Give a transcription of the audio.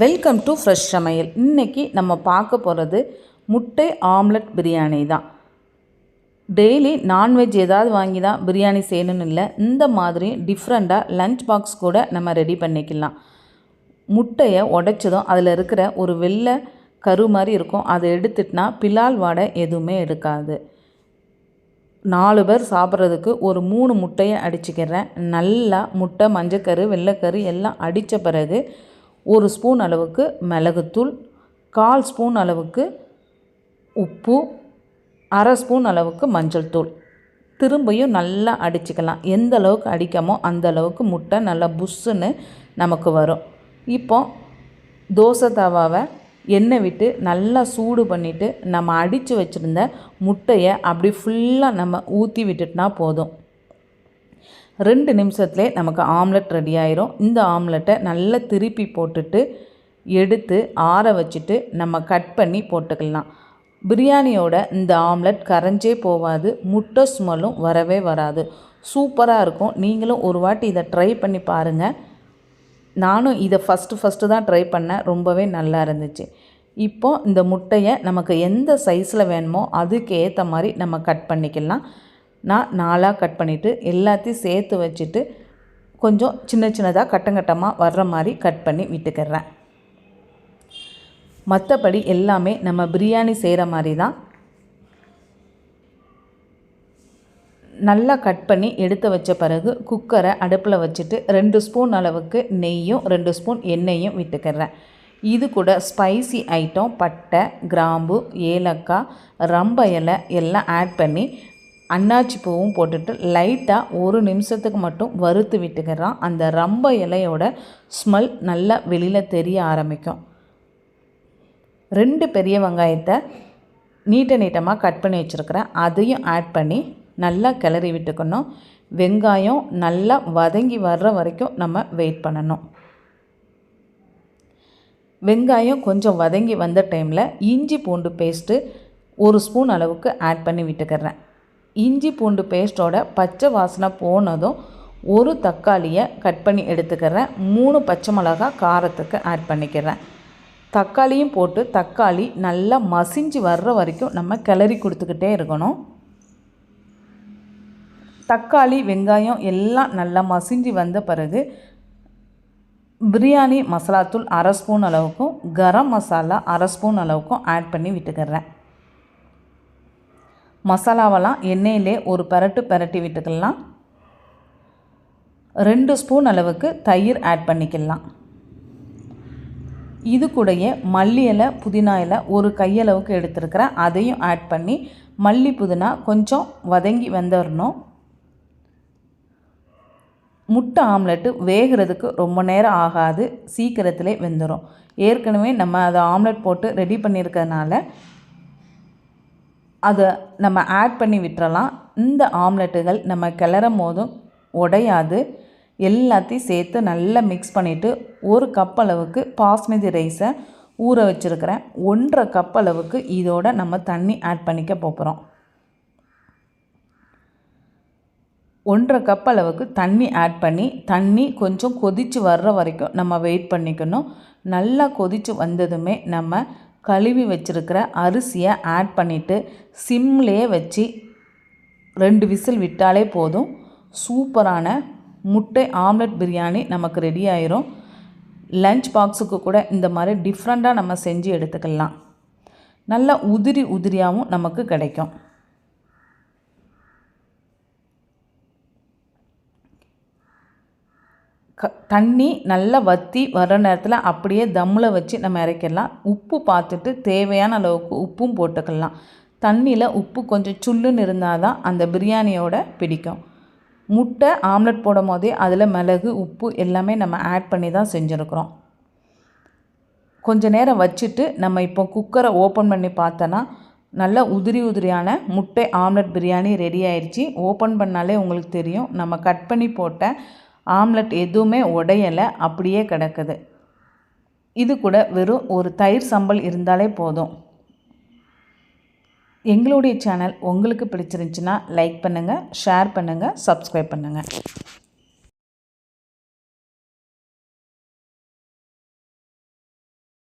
Welcome to fresh சமையல் இன்றைக்கி நம்ம பார்க்க போகிறது முட்டை ஆம்லெட் பிரியாணி தான். டெய்லி நான்வெஜ் ஏதாவது வாங்கி தான் பிரியாணி செய்யணும்னு இல்லை. இந்த மாதிரி டிஃப்ரெண்ட்டாக லஞ்ச் பாக்ஸ் கூட நம்ம ரெடி பண்ணிக்கலாம். முட்டையை உடைச்சதும் அதில் இருக்கிற ஒரு வெள்ளை கரு மாதிரி இருக்கும். அதை எடுத்துட்டுனா பிலால் வாடை எதுவுமே எடுக்காது. நாலு பேர் சாப்பிட்றதுக்கு ஒரு மூணு முட்டையை அடிச்சுக்கிறேன். நல்லா முட்டை மஞ்சக்கரு வெள்ளைக்கரு எல்லாம் அடித்த பிறகு ஒரு ஸ்பூன் அளவுக்கு மிளகுத்தூள் கால் ஸ்பூன் அளவுக்கு உப்பு அரை ஸ்பூன் அளவுக்கு மஞ்சள் தூள். திரும்பியும் நல்லா அடிச்சுக்கலாம். எந்த அளவுக்கு அடிக்காமோ அந்த அளவுக்கு முட்டை நல்லா புஷ்ஷுன்னு நமக்கு வரும். இப்போ தோசை தவாவை எண்ணெய் விட்டு நல்லா சூடு பண்ணிவிட்டு நம்ம அடித்து வச்சுருந்த முட்டையை அப்படி ஃபுல்லாக நம்ம ஊற்றி விட்டுட்டுனா போதும். ரெண்டு நிமிஷத்துலே நமக்கு ஆம்லெட் ரெடி ஆயிரும். இந்த ஆம்லெட்டை நல்லா திருப்பி போட்டுட்டு எடுத்து ஆற வச்சுட்டு நம்ம கட் பண்ணி போட்டுக்கலாம். பிரியாணியோட இந்த ஆம்லெட் கரைஞ்சே போகாது. முட்டை ஸ்மெல்லும் வரவே வராது. சூப்பராக இருக்கும். நீங்களும் ஒரு வாட்டி இதை ட்ரை பண்ணி பாருங்கள் நானும் இதை ஃபஸ்ட்டு ஃபஸ்ட்டு தான் ட்ரை பண்ணேன். ரொம்பவே நல்லா இருந்துச்சு. இப்போ இந்த முட்டையை நமக்கு எந்த சைஸில் வேணுமோ அதுக்கு ஏற்ற மாதிரி நம்ம கட் பண்ணிக்கலாம். நான் நாலாக கட் பண்ணிவிட்டு எல்லாத்தையும் சேர்த்து வச்சுட்டு கொஞ்சம் சின்ன சின்னதாக கட்டங்கட்டமாக வர்ற மாதிரி கட் பண்ணி விட்டுக்கிறேன். மற்றபடி எல்லாமே நம்ம பிரியாணி செய்கிற மாதிரி தான். நல்லா கட் பண்ணி எடுத்து வச்ச பிறகு குக்கரை அடுப்பில் வச்சுட்டு ரெண்டு ஸ்பூன் அளவுக்கு நெய்யும் ரெண்டு ஸ்பூன் எண்ணெயும் விட்டுக்கிறேன். இது கூட ஸ்பைசி ஐட்டம் பட்டை கிராம்பு ஏலக்காய் ரம்ப இலை எல்லாம் ஆட் பண்ணி அன்னாச்சி பூவும் போட்டுட்டு லைட்டாக ஒரு நிமிஷத்துக்கு மட்டும் வறுத்து விட்டுக்கிறான். அந்த ரம்ப இலையோட ஸ்மெல் நல்லா வெளியில் தெரிய ஆரம்பிக்கும். ரெண்டு பெரிய வெங்காயத்தை நீட்ட நீட்டமாக கட் பண்ணி வச்சுருக்கிறேன். அதையும் ஆட் பண்ணி நல்லா கிளறி விட்டுக்கணும். வெங்காயம் நல்லா வதங்கி வர்ற வரைக்கும் நம்ம வெயிட் பண்ணணும். வெங்காயம் கொஞ்சம் வதங்கி வந்த டைமில் இஞ்சி பூண்டு பேஸ்ட்டு ஒரு ஸ்பூன் அளவுக்கு ஆட் பண்ணி விட்டுக்கிறேன். இஞ்சி பூண்டு பேஸ்ட்டோட பச்சை வாசனை போனதும் ஒரு தக்காளியை கட் பண்ணி எடுத்துக்கிறேன். மூணு பச்சை மிளகா காரத்துக்கு ஆட் பண்ணிக்கிறேன். தக்காளியும் போட்டு தக்காளி நல்லா மசிஞ்சு வர்ற வரைக்கும் நம்ம கிளறி கொடுத்துக்கிட்டே இருக்கணும். தக்காளி வெங்காயம் எல்லாம் நல்லா மசிஞ்சு வந்த பிறகு பிரியாணி மசாலாத்தூள் அரை ஸ்பூன் அளவுக்கும் கரம் மசாலா அரை ஸ்பூன் அளவுக்கும் ஆட் பண்ணி விட்டுக்கிறேன். மசாலாவெல்லாம் எண்ணெயிலே ஒரு பரட்டு பரட்டி விட்டுக்கலாம். ரெண்டு ஸ்பூன் அளவுக்கு தயிர் ஆட் பண்ணிக்கலாம். இது கூடயே மல்லி இலை புதினா இலை ஒரு கையளவுக்கு எடுத்துருக்கிறேன். அதையும் ஆட் பண்ணி மல்லி புதினா கொஞ்சம் வதங்கி வந்துடணும் முட்டை ஆம்லெட்டு வேகிறதுக்கு ரொம்ப நேரம் ஆகாது. சீக்கிரத்திலே வெந்துடும் ஏற்கனவே நம்ம அதை ஆம்லெட் போட்டு ரெடி பண்ணியிருக்கிறதுனால அதை நம்ம ஆட் பண்ணி விட்டுறலாம். இந்த ஆம்லெட்டுகள் நம்ம கிளறும் போதும் உடையாது. எல்லாத்தையும் சேர்த்து நல்லா மிக்ஸ் பண்ணிவிட்டு ஒரு கப் அளவுக்கு பாஸ்மதி ரைஸை ஊற வச்சுருக்கிறேன். ஒன்றரை கப் அளவுக்கு இதோட நம்ம தண்ணி ஆட் பண்ணிக்க போகிறோம் ஒன்றரை கப் அளவுக்கு தண்ணி ஆட் பண்ணி தண்ணி கொஞ்சம் கொதித்து வர்ற வரைக்கும் நம்ம வெயிட் பண்ணிக்கணும். நல்லா கொதித்து வந்ததுமே நம்ம கழுவி வச்சுருக்கிற அரிசியை ஆட் பண்ணிவிட்டு சிம்லேயே வச்சு ரெண்டு விசில் விட்டாலே போதும். சூப்பரான முட்டை ஆம்லெட் பிரியாணி நமக்கு ரெடி ஆயிரும். லஞ்ச் பாக்ஸுக்கு கூட இந்த மாதிரி டிஃப்ரெண்ட்டாக நம்ம செஞ்சு எடுத்துக்கலாம். நல்லா உதிரி உதிரியாகவும் நமக்கு கிடைக்கும். க தண்ணி நல்லா வற்றி வர நேரத்தில் அப்படியே தம்மில் வச்சு நம்ம இறக்கிடலாம். உப்பு பார்த்துட்டு தேவையான அளவுக்கு உப்பும் போட்டுக்கலாம். தண்ணியில் உப்பு கொஞ்சம் சுல்லுன்னு இருந்தால் தான் அந்த பிரியாணியோட பிடிக்கும். முட்டை ஆம்லெட் போடும் போதே அதில் மிளகு உப்பு எல்லாமே நம்ம ஆட் பண்ணி தான் செஞ்சுருக்குறோம். கொஞ்ச நேரம் வச்சுட்டு நம்ம இப்போ குக்கரை ஓப்பன் பண்ணி பார்த்தோன்னா நல்ல உதிரி உதிரியான முட்டை ஆம்லெட் பிரியாணி ரெடி ஆயிடுச்சு ஓப்பன் பண்ணாலே உங்களுக்கு தெரியும். நம்ம கட் பண்ணி போட்ட ஆம்லெட் எதுவுமே உடையலை அப்படியே கிடக்குது. இது கூட வெறும் ஒரு தயிர் சம்பல் இருந்தாலே போதும். எங்களுடைய சேனல் உங்களுக்கு பிடிச்சிருந்துச்சின்னா லைக் பண்ணுங்கள் ஷேர் பண்ணுங்கள் சப்ஸ்கிரைப் பண்ணுங்கள்